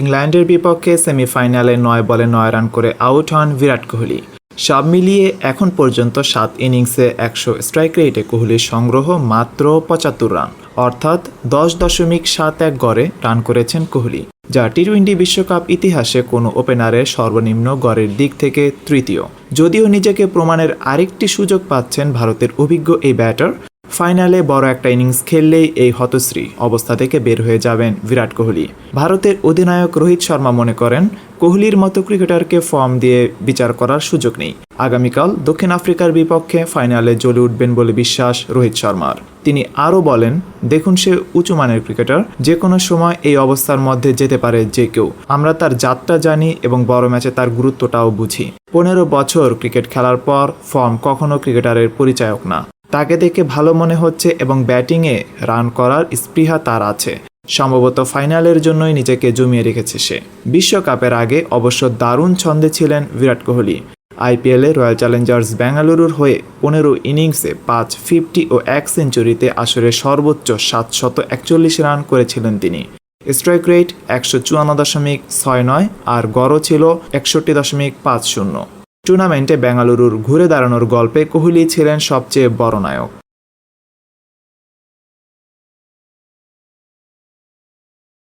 ইংল্যান্ডের বিপক্ষে সেমিফাইনালে নয় বলে নয় রান করে আউট হন বিরাট কোহলি। সব মিলিয়ে এখন পর্যন্ত সাত ইনিংসে একশো স্ট্রাইক রেটে কোহলির সংগ্রহ মাত্র পঁচাত্তর রান, অর্থাৎ দশ দশমিক সাত এক গড়ে রান করেছেন কোহলি, যা টি টোয়েন্টি বিশ্বকাপ ইতিহাসে কোনো ওপেনারের সর্বনিম্ন গড়ের দিক থেকে তৃতীয়। যদিও নিজেকে প্রমাণের আরেকটি সুযোগ পাচ্ছেন ভারতের অভিজ্ঞ এই ব্যাটার ফাইনালে বড় একটা ইনিংস খেললেই এই হতশ্রী অবস্থা থেকে বের হয়ে যাবেন বিরাট কোহলি। ভারতের অধিনায়ক রোহিত শর্মা মনে করেন, কোহলির মতো ক্রিকেটারকে ফর্ম দিয়ে বিচার করার সুযোগ নেই। আগামীকাল দক্ষিণ আফ্রিকার বিপক্ষে ফাইনালে জ্বলে উঠবেন বলে বিশ্বাস রোহিত শর্মার। তিনি আরও বলেন, দেখুন সে উঁচু মানের ক্রিকেটার, যে কোনো সময় এই অবস্থার মধ্যে যেতে পারে যে কেউ। আমরা তার যাত্রা জানি এবং বড় ম্যাচে তার গুরুত্বটাও বুঝি। পনেরো বছর ক্রিকেট খেলার পর ফর্ম কখনো ক্রিকেটারের পরিচায়ক না। তাকে দেখে ভালো মনে হচ্ছে এবং ব্যাটিংয়ে রান করার স্পৃহা তার আছে। সম্ভবত ফাইনালের জন্যই নিজেকে জমিয়ে রেখেছে সে। বিশ্বকাপের আগে অবশ্য দারুণ ছন্দে ছিলেন বিরাট কোহলি। আইপিএলে রয়্যাল চ্যালেঞ্জার্স বেঙ্গালুরুর হয়ে পনেরো ইনিংসে পাঁচ ফিফটি ও এক সেঞ্চুরিতে আসরে সর্বোচ্চ সাতশত একচল্লিশ রান করেছিলেন তিনি। স্ট্রাইক রেট একশো চুয়ান্ন দশমিক ছয় নয় আর গড়ও ছিল একষট্টি দশমিক পাঁচ শূন্য। টুর্নামেন্টে বেঙ্গালুরুর ঘুরে দাঁড়ানোর গল্পে কোহলি ছিলেন সবচেয়ে বড় নায়ক।